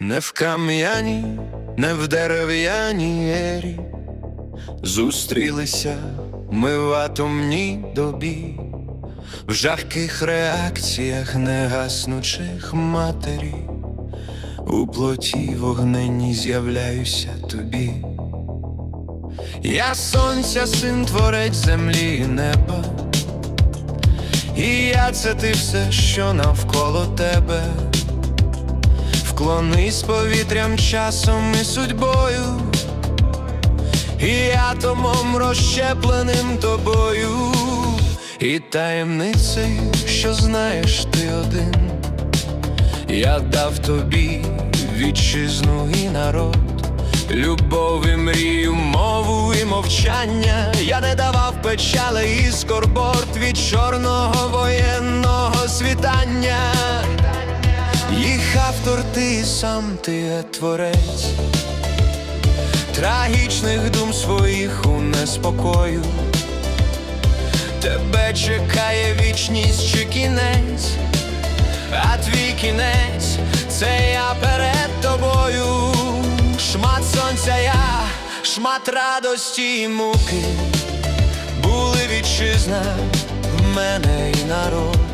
Не в кам'яній, не в дерев'яній ері Зустрілися ми в атомній добі, в жарких реакціях негаснучих матері, у плоті вогненні з'являюся тобі. Я сонця, син творець землі і неба, і я це ти все, що навколо тебе. Вклонись повітрям часом і судьбою, і атомом розщепленим тобою, і таємницею, що знаєш ти один, я дав тобі вітчизну і народ, любов і мрію, мову і мовчання. Я не давав печали і скорборд від чорного автор ти сам ти творець трагічних дум своїх у неспокою. Тебе чекає вічність чи кінець, а твій кінець це я перед тобою. Шмат сонця я, шмат радості і муки. Були вітчизна в мене і народ.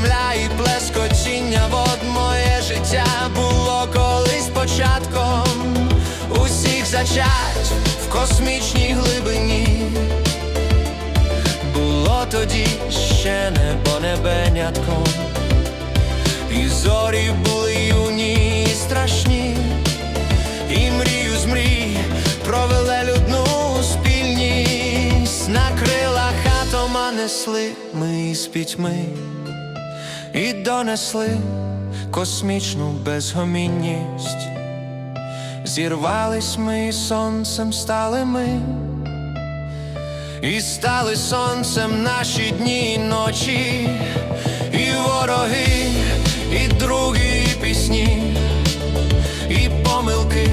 Земля і плескотіння вод, моє життя було колись початком. Усіх зачать в космічній глибині. Було тоді ще небо небенятком, і зорі були юні і страшні, і мрію з мрій провели людну спільність. На крилах атома несли ми з пітьми і донесли космічну безгомінність. Зірвались ми сонцем стали ми, і стали сонцем наші дні і ночі, і вороги, і другі і пісні, і помилки,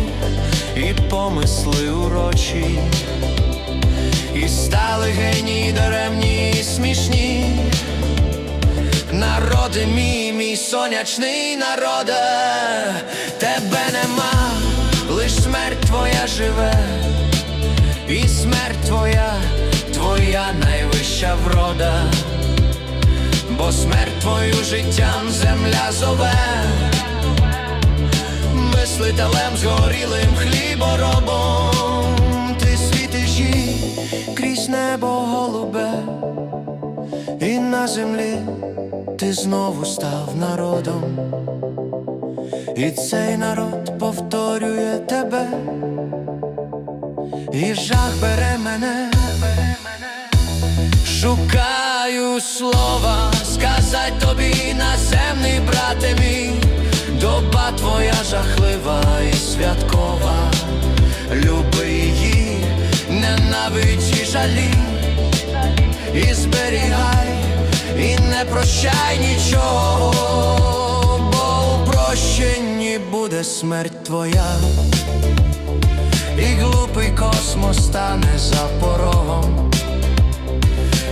і помисли урочі, і стали генії даремні і смішні. Народи мій, мій сонячний народе, тебе нема, лиш смерть твоя живе, і смерть твоя, твоя найвища врода, бо смерть твою життям земля зове, мислителем згорілим хліборобом, землі ти знову став народом, і цей народ повторює тебе, і жах бере мене, шукаю слова, сказать тобі, наземний брате мій, доба твоя жахлива і святкова, люби її, ненавидь і жалій і зберігай, і не прощай нічого, бо у прощенні буде смерть твоя, і глупий космос стане за порогом,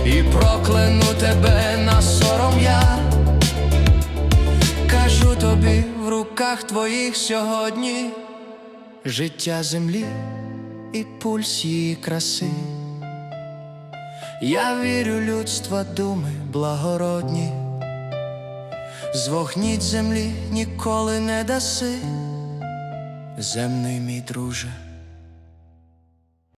і прокляну тебе на сором я, кажу тобі в руках твоїх сьогодні життя землі і пульс її краси. Я вірю, людства думи благородні, звогніть землі ніколи не даси, земний мій друже.